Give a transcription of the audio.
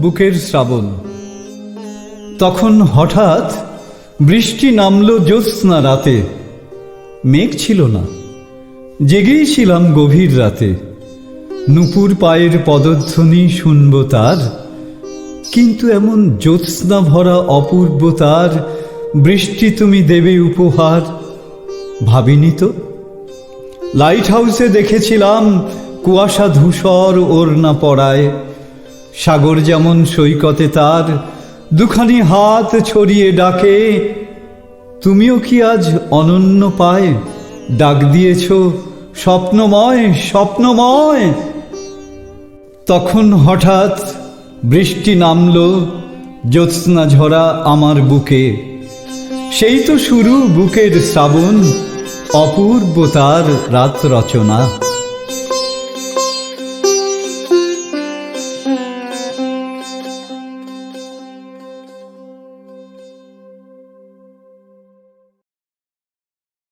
বুকের শ্রাবণ। তখন হঠাৎ বৃষ্টি নামল জ্যোৎস্না রাতে। মেঘ ছিল না। জেগেই ছিলাম গভীর রাতে। নুপুর পায়ের পদধ্বনি শুনব তার, কিন্তু এমন জ্যোৎস্না ভরা অপূর্ব তার, বৃষ্টি তুমি দেবে উপহার, ভাবিনি তো? লাইট হাউসে দেখেছিলাম কুয়াশা ধূসর ওড়না পড়ায়। সাগর যেমন সৈকতে তার, দুখানি হাত ছড়িয়ে ডাকে। তুমিও কি আজ অনন্য পায়? ডাক দিয়েছ, স্বপ্নময় স্বপ্নময়। তখন হঠাৎ বৃষ্টি নামল, জ্যোৎস্না ঝরা আমার বুকে। সেই তো শুরু বুকের শ্রাবণ, অপূর্ব তার রাত রচনা।